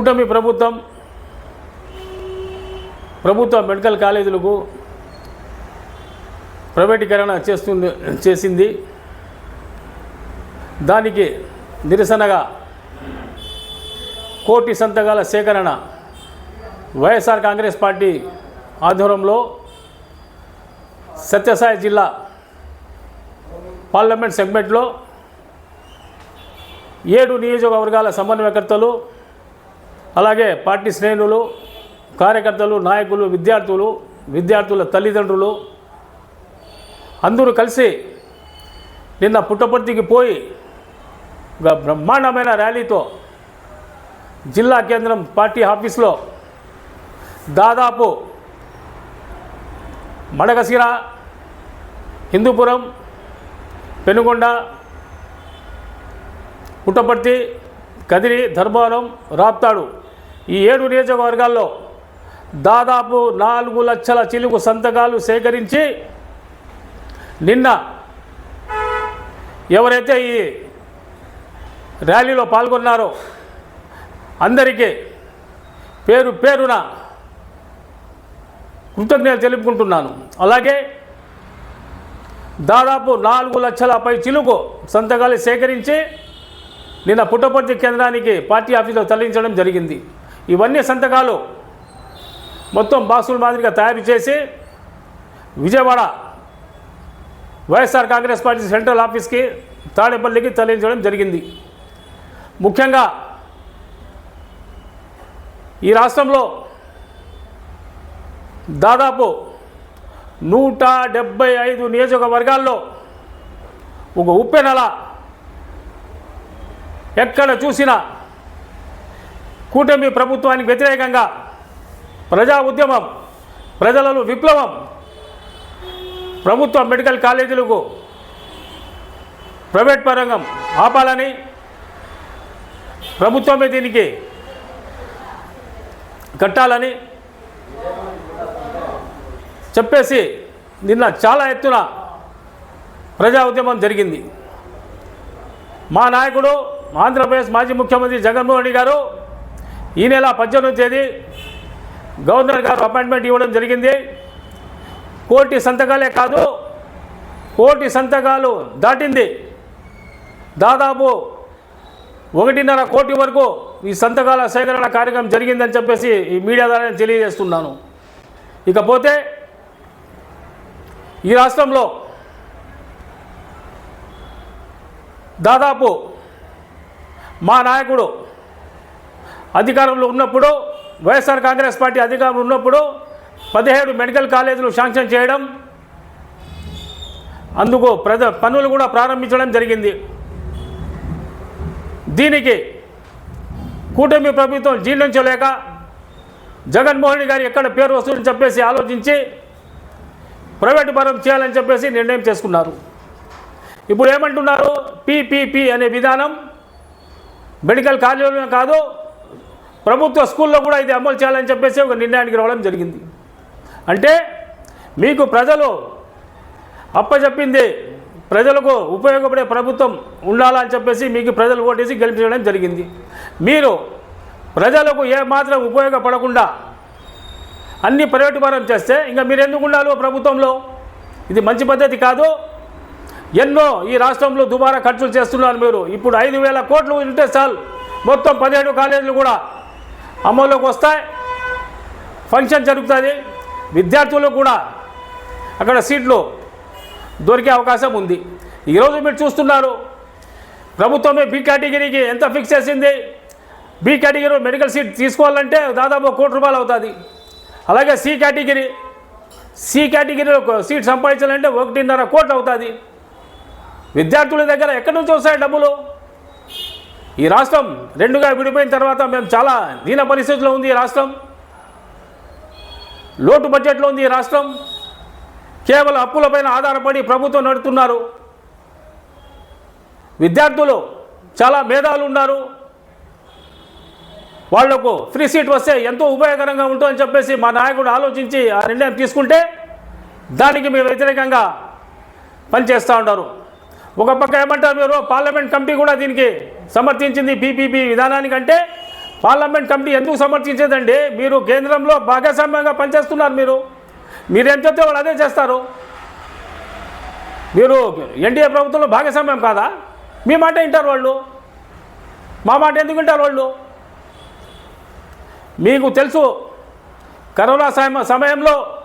కూటమి ప్రభుత్వం ప్రభుత్వ మెడికల్ కాలేజీలకు ప్రైవేటీకరణ చేస్తుంది చేసింది. దానికి నిరసనగా కోటి సంతకాల సేకరణ వైఎస్ఆర్ కాంగ్రెస్ పార్టీ ఆధ్వర్యంలో సత్యసాయి జిల్లా పార్లమెంట్ సెగ్మెంట్లో ఏడు నియోజకవర్గాల సమన్వయకర్తలు అలాగే పార్టీ శ్రేణులు కార్యకర్తలు నాయకులు విద్యార్థులు విద్యార్థుల తల్లిదండ్రులు అందరూ కలిసి నిన్న పుట్టపర్తికి పోయి ఒక బ్రహ్మాండమైన ర్యాలీతో జిల్లా కేంద్రం పార్టీ ఆఫీస్లో దాదాపు మడగసిర హిందూపురం పెనుగొండ పుట్టపర్తి కదిరి ధర్మవరం రాప్తాడు ఈ ఏడు నియోజకవర్గాల్లో దాదాపు నాలుగు లక్షల చిలుకు సంతకాలు సేకరించి నిన్న ఎవరైతే ఈ ర్యాలీలో పాల్గొన్నారో అందరికీ పేరు పేరున కృతజ్ఞతలు తెలుపుకుంటున్నాను. అలాగే దాదాపు నాలుగు లక్షల పై చిలుకు సంతకాలు సేకరించి నిన్న పుట్టపర్తి కేంద్రానికి పార్టీ ఆఫీసులో తరలించడం జరిగింది. ఇవన్నీ సంతకాలు మొత్తం బాక్సుల మాదిరిగా తయారు చేసి Vijayawada YSR Congress party central ఆఫీస్కి తాడేపల్లికి తరలించడం జరిగింది. ముఖ్యంగా ఈ రాష్ట్రంలో దాదాపు నూట డెబ్బై ఐదు నియోజకవర్గాల్లో ఒక ఉప్పెనల ఎక్కడ చూసినా కూటమి ప్రభుత్వానికి వ్యతిరేకంగా ప్రజా ఉద్యమం ప్రజలలో విప్లవం ప్రభుత్వ మెడికల్ కాలేజీలకు ప్రైవేట్ పరంగం ఆపాలని ప్రభుత్వమే దీనికి కట్టాలని చెప్పేసి నిన్న చాలా ఎత్తున ప్రజా ఉద్యమం జరిగింది. మా నాయకుడు ఆంధ్రప్రదేశ్ మాజీ ముఖ్యమంత్రి జగన్మోహన్ రెడ్డి గారు ఈ నెల పద్దెనిమిది తేదీ గవర్నర్ గారు అపాయింట్మెంట్ ఇవ్వడం జరిగింది. కోటి సంతకాలే కాదు కోటి సంతకాలు దాటింది. దాదాపు ఒకటిన్నర కోటి వరకు ఈ సంతకాల సేకరణ కార్యక్రమం జరిగిందని చెప్పేసి ఈ మీడియా ద్వారా తెలియజేస్తున్నాను. ఇకపోతే ఈ రాష్ట్రంలో దాదాపు మా నాయకుడు అధికారంలో ఉన్నప్పుడు వైఎస్ఆర్ కాంగ్రెస్ పార్టీ అధికారంలో ఉన్నప్పుడు పదిహేడు మెడికల్ కాలేజీలు శాంక్షన్ చేయడం అందుకు ప్రజ పనులు కూడా ప్రారంభించడం జరిగింది. దీనికి కూటమి ప్రభుత్వం జీర్ణించలేక జగన్మోహన్ గారి గారు ఎక్కడ పేరు వస్తుందని చెప్పేసి ఆలోచించి ప్రైవేటు పరం చేయాలని చెప్పేసి నిర్ణయం చేసుకున్నారు. ఇప్పుడు ఏమంటున్నారు? పీపీపీ అనే విధానం మెడికల్ కాలేజీలో కాదు ప్రభుత్వ స్కూల్లో కూడా ఇది అమలు చేయాలని చెప్పేసి ఒక నిర్ణయానికి రావడం జరిగింది. అంటే మీకు ప్రజలు అప్పచెప్పింది ప్రజలకు ఉపయోగపడే ప్రభుత్వం ఉండాలని చెప్పేసి మీకు ప్రజలు ఓటేసి గెలిపించడం జరిగింది. మీరు ప్రజలకు ఏమాత్రం ఉపయోగపడకుండా అన్ని ప్రైవేటుపరం చేస్తే ఇంకా మీరు ఎందుకు ఉండాలి ప్రభుత్వంలో? ఇది మంచి పద్ధతి కాదు. ఎన్నో ఈ రాష్ట్రంలో దుబారా ఖర్చులు చేస్తున్నారు మీరు. ఇప్పుడు ఐదు వేల కోట్లు ఉంటే చాలు. మొత్తం పదిహేడు కాలేజీలు కూడా అమల్లోకి వస్తాయి. ఫంక్షన్ జరుగుతుంది. విద్యార్థులకు కూడా అక్కడ సీట్లు దొరికే అవకాశం ఉంది. ఈరోజు మీరు చూస్తున్నారు ప్రభుత్వమే బి కేటగిరీకి ఎంత ఫిక్స్ చేసింది? బి కేటగిరీలో మెడికల్ సీట్ తీసుకోవాలంటే దాదాపు కోటి రూపాయలు అవుతుంది. అలాగే సి కేటగిరీ సి కేటగిరీలో ఒక సీట్ సంపాదించాలంటే ఒకటిన్నర కోట్లు అవుతుంది. విద్యార్థుల దగ్గర ఎక్కడి నుంచి వస్తాయి డబ్బులు? ఈ రాష్ట్రం రెండుగా విడిపోయిన తర్వాత మేము చాలా దీన పరిస్థితిలో ఉంది ఈ రాష్ట్రం. లోటు బడ్జెట్లో ఉంది ఈ రాష్ట్రం. కేవలం అప్పులపైన ఆధారపడి ప్రభుత్వం నడుపుతున్నారు. విద్యార్థులు చాలా మేధావులు ఉన్నారు. వాళ్ళకు ఫ్రీ సీట్ వస్తే ఎంతో ఉపయోగకరంగా ఉంటుందని చెప్పేసి మా నాయకుడు ఆలోచించి ఆ నిర్ణయం తీసుకుంటే దానికి మేము వ్యతిరేకంగా పనిచేస్తూ ఉన్నారు. ఒక పక్క ఏమంటారు మీరు? పార్లమెంట్ కమిటీ కూడా దీనికి సమర్థించింది పీపీపీ విధానానికంటే. పార్లమెంట్ కమిటీ ఎందుకు సమర్థించేదండి? మీరు కేంద్రంలో భాగస్వామ్యంగా పనిచేస్తున్నారు మీరు. మీరు ఎంత చెప్తే వాళ్ళు అదే చేస్తారు. మీరు ఎన్డీఏ ప్రభుత్వంలో భాగస్వామ్యం కాదా? మీ మాట వింటారు వాళ్ళు. మా మాట ఎందుకు వింటారు వాళ్ళు? మీకు తెలుసు కరోనా సమ సమయంలో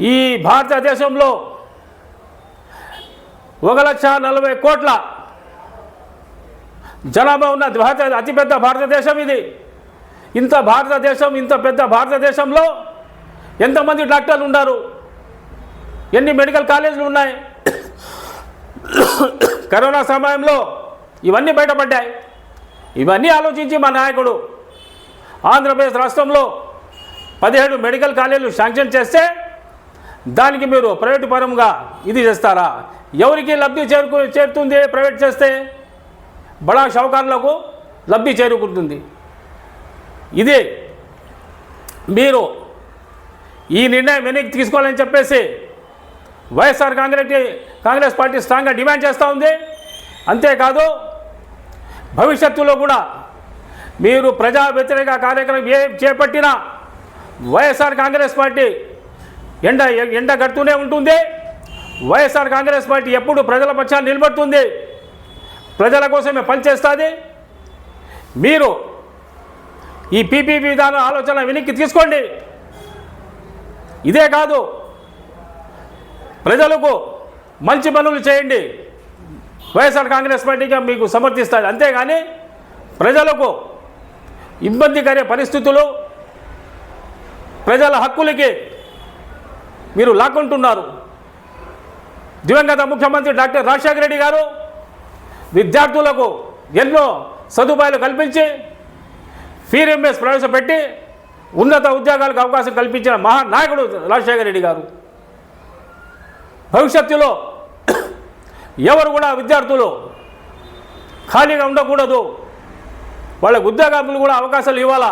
ఈ భారతదేశంలో ఒక లక్ష నలభై కోట్ల జనాభా ఉన్న భారత అతిపెద్ద భారతదేశం ఇది. ఇంత భారతదేశం ఇంత పెద్ద భారతదేశంలో ఎంతమంది డాక్టర్లు ఉన్నారు? ఎన్ని మెడికల్ కాలేజీలు ఉన్నాయి? కరోనా సమయంలో ఇవన్నీ బయటపడ్డాయి. ఇవన్నీ ఆలోచించి మా నాయకుడు ఆంధ్రప్రదేశ్ రాష్ట్రంలో పదిహేడు మెడికల్ కాలేజీలు శాంక్షన్ చేస్తే దానికి మీరు ప్రైవేటు పరంగా ఇది చేస్తారా? ఎవరికి లబ్ధి చేరుకు చేరుతుంది ప్రైవేట్ చేస్తే? బడా షౌకారులకు లబ్ధి చేరుకుంటుంది. ఇదే మీరు ఈ నిర్ణయం వెనక్కి తీసుకోవాలని చెప్పేసి వైఎస్ఆర్ కాంగ్రెస్ కాంగ్రెస్ పార్టీ స్ట్రాంగ్గా డిమాండ్ చేస్తూ ఉంది. అంతేకాదు భవిష్యత్తులో కూడా మీరు ప్రజా వ్యతిరేక కార్యక్రమం ఏ చేపట్టినా వైఎస్ఆర్ కాంగ్రెస్ పార్టీ ఎండ ఎండ కడుతూనే ఉంటుంది. వైఎస్ఆర్ కాంగ్రెస్ పార్టీ ఎప్పుడు ప్రజల పక్షాన్ని నిలబడుతుంది. ప్రజల కోసమే పనిచేస్తుంది. మీరు ఈ పీపీపీ విధానం ఆలోచన వెనక్కి తీసుకోండి. ఇదే కాదు ప్రజలకు మంచి పనులు చేయండి. వైఎస్ఆర్ కాంగ్రెస్ పార్టీగా మీకు సమర్థిస్తుంది. అంతేగాని ప్రజలకు ఇబ్బందికర పరిస్థితులు ప్రజల హక్కులకి మీరు లాక్కుంటున్నారు. దివంగత ముఖ్యమంత్రి డాక్టర్ రాజశేఖర రెడ్డి గారు విద్యార్థులకు ఎన్నో సదుపాయాలు కల్పించి ఫీర్ ఎంఎస్ ప్రవేశపెట్టి ఉన్నత ఉద్యోగాలకు అవకాశం కల్పించిన మహానాయకుడు రాజశేఖర రెడ్డి గారు. భవిష్యత్తులో ఎవరు కూడా విద్యార్థులు ఖాళీగా ఉండకూడదు. వాళ్ళకు ఉద్యోగాలు కూడా అవకాశాలు ఇవ్వాలా?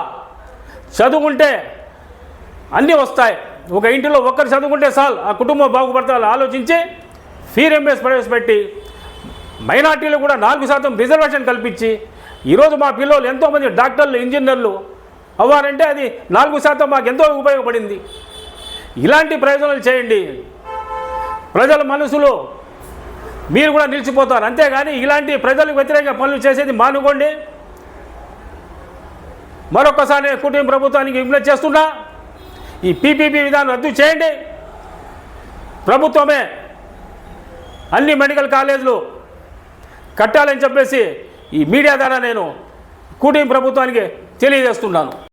చదువుకుంటే అన్నీ వస్తాయి. ఒక ఇంటిలో ఒక్కరు చదువుకుంటే చాలు ఆ కుటుంబం బాగుపడతారు ఆలోచించి ఫీర్ ఎంఎస్ ప్రవేశపెట్టి మైనార్టీలు కూడా నాలుగు శాతం రిజర్వేషన్ కల్పించి ఈరోజు మా పిల్లలు ఎంతోమంది డాక్టర్లు ఇంజనీర్లు అవ్వారంటే అది నాలుగు శాతం మాకు ఎంతో ఉపయోగపడింది. ఇలాంటి ప్రయోజనాలు చేయండి. ప్రజల మనసులో మీరు కూడా నిలిచిపోతారు. అంతేగాని ఇలాంటి ప్రజలకు వ్యతిరేక పనులు చేసేది మానుకోండి. మరొకసారి కుటుంబ ప్రభుత్వానికి విజ్ఞప్తి చేస్తున్నా ఈ పీపీపీ విధానం రద్దు చేయండి. ప్రభుత్వమే అన్ని మెడికల్ కాలేజీలు కట్టాలని చెప్పేసి ఈ మీడియా ద్వారా నేను కూటమి ప్రభుత్వానికి తెలియజేస్తున్నాను.